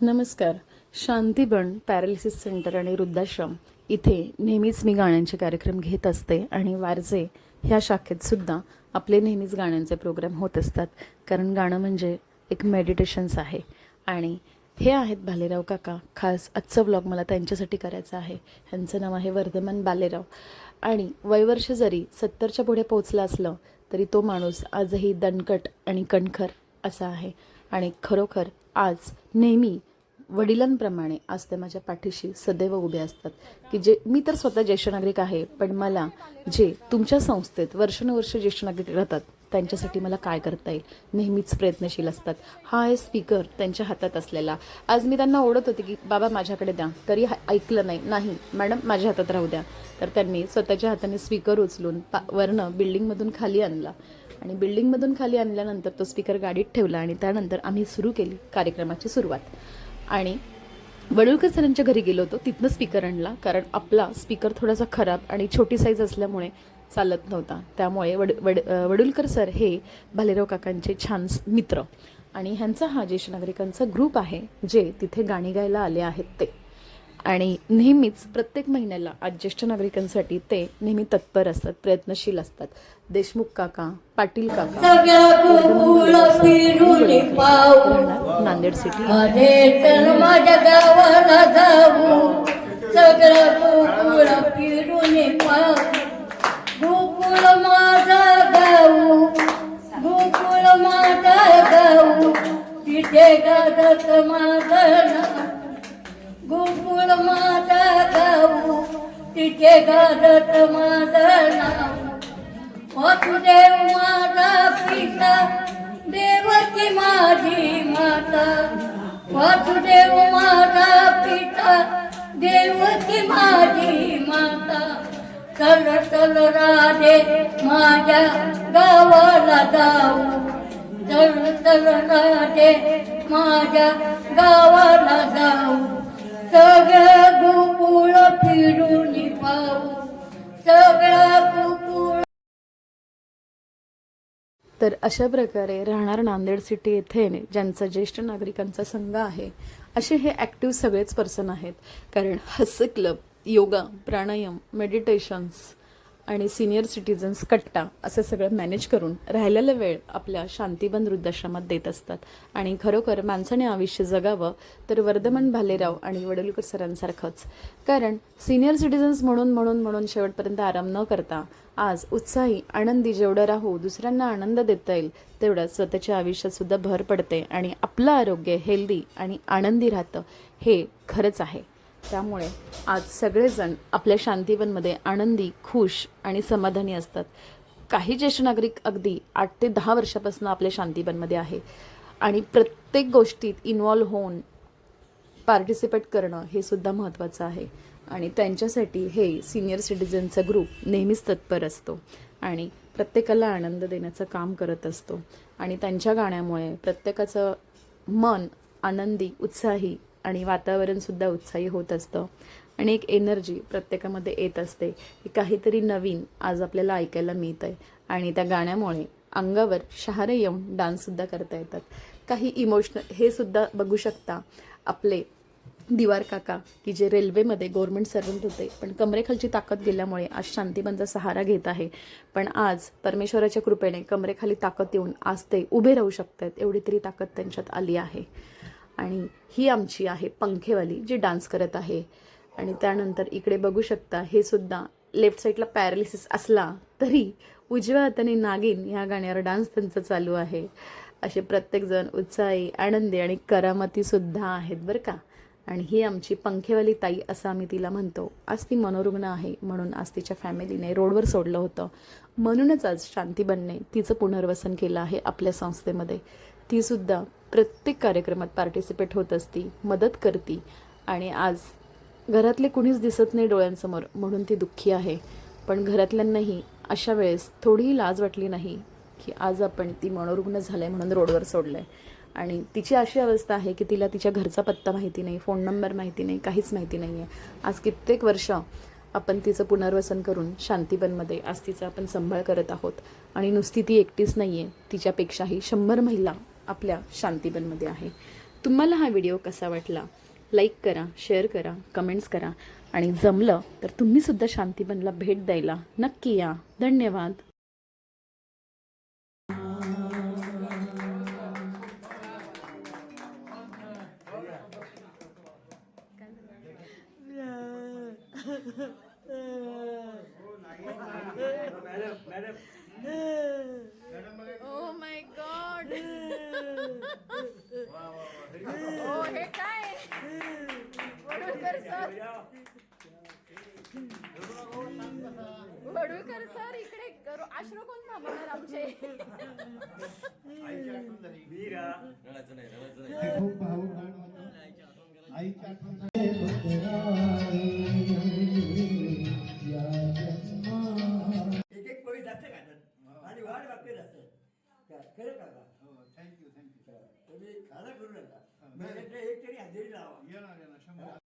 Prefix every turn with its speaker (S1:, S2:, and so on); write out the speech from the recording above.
S1: नमस्कार. शांतीबन paralysis centre आणि वृद्धाश्रम इथे नेहमीच मी गाण्यांचे कार्यक्रम घेत असते आणि वारजे ह्या शाखेतसुद्धा आपले नेहमीच गाण्यांचे प्रोग्राम होत असतात. कारण गाणं म्हणजे एक मेडिटेशन्स आहे. आणि हे आहेत भालेराव काका. खास आजचा ब्लॉग मला त्यांच्यासाठी करायचा आहे. ह्यांचं नाव आहे वर्धमान बालेराव. आणि वयवर्ष जरी सत्तरच्या पुढे पोचलं असलं तरी तो माणूस आजही दणकट आणि कणखर असा आहे. आणि खरोखर आज नेहमी वडिलांप्रमाणे आज ते माझ्या पाठीशी सदैव उभे असतात. की जे मी तर स्वतः ज्येष्ठ नागरिक आहे पण मला जे तुमच्या संस्थेत वर्षानुवर्ष ज्येष्ठ नागरिक राहतात त्यांच्यासाठी मला काय करता येईल? नेहमीच प्रयत्नशील असतात. हा आहे स्पीकर त्यांच्या हातात असलेला. आज मी त्यांना ओढत होते की बाबा माझ्याकडे द्या. तरी ऐकलं नाही. नाही मॅडम माझ्या हातात राहू द्या. तर त्यांनी स्वतःच्या हाताने स्पीकर उचलून पा वरनं बिल्डिंगमधून खाली आणला. आणि बिल्डिंगमधून खाली आणल्यानंतर तो स्पीकर गाडीत ठेवला आणि त्यानंतर आम्ही सुरू केली कार्यक्रमाची सुरुवात. आणि वडुळकर सरांच्या घरी गेलो होतो. तिथनं स्पीकर आणला कारण आपला स्पीकर थोडासा खराब आणि छोटी साईज असल्यामुळे चालत नव्हता. त्यामुळे वड वड वडुलकर सर हे भालेराव काकांचे छान मित्र. आणि ह्यांचा हा ज्येष्ठ नागरिकांचा ग्रुप आहे जे तिथे गाणी गायला आले आहेत ते. आणि नेहमीच प्रत्येक महिन्याला आज ज्येष्ठ नागरिकांसाठी ते नेहमी तत्पर असतात प्रयत्नशील असतात. देशमुख काका पाटील काका. नांदेड सिटी.
S2: माझा गोकुळ माझा गाऊ तिथे गाजत माझं नाव. माझं नाव वासुदेव माझा पिता देवकी माझी माता. वासुदेव माझा पिता देवकी माझी माता. चल चल राधे माझ्या गावाला जाऊ. चल चल राधे माझ्या गावाला जाऊ.
S1: तर अशा प्रकारे राहणार नांदेड सिटी येथे ज्यांचा ज्येष्ठ नागरिकांचा संघ आहे असे हे ॲक्टिव्ह सगळेच पर्सन आहेत. कारण हास्य क्लब योगा प्राणायाम मेडिटेशन्स आणि सिनियर सिटीजन्स कट्टा असं सगळं मॅनेज करून राहिलेला वेळ आपल्या शांतीवन वृद्धाश्रमात देत असतात. आणि खरोखर माणसाने आयुष्य जगावं तर वर्धमान भालेराव आणि वडोलकर सरांसारखंच. कारण सिनियर सिटीजन्स म्हणून म्हणून म्हणून शेवटपर्यंत आराम न करता आज उत्साही आनंदी जेवढं राहू दुसऱ्यांना आनंद देता येईल तेवढं स्वतःच्या आयुष्यातसुद्धा भर पडते आणि आपलं आरोग्य हेल्दी आणि आनंदी राहतं हे खरंच आहे. त्यामुळे आज सगळेजण आपल्या शांतीवनमध्ये आनंदी खुश आणि समाधानी असतात. काही ज्येष्ठ नागरिक अगदी आठ ते दहा वर्षापासून आपल्या शांतीवनमध्ये आहे आणि प्रत्येक गोष्टीत इन्वॉल्व्ह होऊन पार्टिसिपेट करणं हे सुद्धा महत्त्वाचं आहे. आणि त्यांच्यासाठी हे सिनियर सिटीजनचा ग्रुप नेहमीच तत्पर असतो आणि प्रत्येकाला आनंद देण्याचं काम करत असतो. आणि त्यांच्या गाण्यामुळे प्रत्येकाचं मन आनंदी उत्साही आणि वातावरणसुद्धा उत्साही होत असतं. आणि एक एनर्जी प्रत्येकामध्ये येत असते. की काहीतरी नवीन आज आपल्याला ऐकायला मिळत आहे आणि त्या गाण्यामुळे अंगावर शहारे येऊन डान्ससुद्धा करता येतात. काही इमोशनल हे सुद्धा बघू शकता आपले दिवार काका की जे रेल्वेमध्ये गव्हर्मेंट सर्वंट होते. पण कमरेखालची ताकद गेल्यामुळे आज शांतीबंचा सहारा घेत आहे. पण आज परमेश्वराच्या कृपेने कमरेखाली ताकद येऊन आज ते उभे राहू शकतात. एवढी तरी ताकद त्यांच्यात आली आहे. आणि ही आमची आहे पंखेवाली जी डान्स करत आहे. आणि त्यानंतर इकडे बघू शकता हे सुद्धा लेफ्ट साईडला पॅरालिसिस असला तरी उजव्या हाताने नागिन ह्या गाण्यावर डान्स त्यांचा चालू आहे. असे प्रत्येकजण उत्साही आनंदी आणि करामतीसुद्धा आहेत बरं का. आणि ही आमची पंखेवाली ताई असं आम्ही तिला म्हणतो. आज ती मनोरुग्ण आहे म्हणून आज तिच्या फॅमिलीने रोडवर सोडलं होतं. म्हणूनच आज शांती बनणे तिचं पुनर्वसन केलं आहे आपल्या संस्थेमध्ये. तीसुद्धा प्रत्येक कार्यक्रमात पार्टिसिपेट होत असती मदत करती. आणि आज घरातले कुणीच दिसत नाही डोळ्यांसमोर म्हणून ती दुःखी आहे. पण घरातल्यांनाही अशा वेळेस थोडीही लाज वाटली नाही की आज आपण ती मनोरुग्ण झालंय म्हणून रोडवर सोडलंय. आणि तिची अशी अवस्था आहे की तिला तिच्या घरचा पत्ता माहिती नाही फोन नंबर माहिती नाही काहीच माहिती नाही आहे आज कित्येक वर्ष आपण तिचं पुनर्वसन करून शांतीवनमध्ये आज तिचा आपण सांभाळ करत आहोत. आणि नुसती ती एकटीच नाही आहे तिच्यापेक्षाही शंभर महिला आपल्या शांतीबनमध्ये आहे. तुम्हाला हा व्हिडिओ कसा वाटला? लाईक करा शेअर करा कमेंट्स करा. आणि जमलं तर तुम्हीसुद्धा शांतीबनला भेट द्यायला नक्की या. धन्यवाद. ओ माय गॉड ओ हे काय? वडुळकर सर वडुळकर सर इकडे करू. अश्रू कोण थांबवणार आमचे?
S3: भावुक गाणं होतं. आईच्या आठवण
S4: गाड वाक्य असतं खरं काका हो
S3: थँक्यू थँक्यू
S4: तुम्ही साधा करू नका एक तरी हजेरी लावा येणार येणार शंभर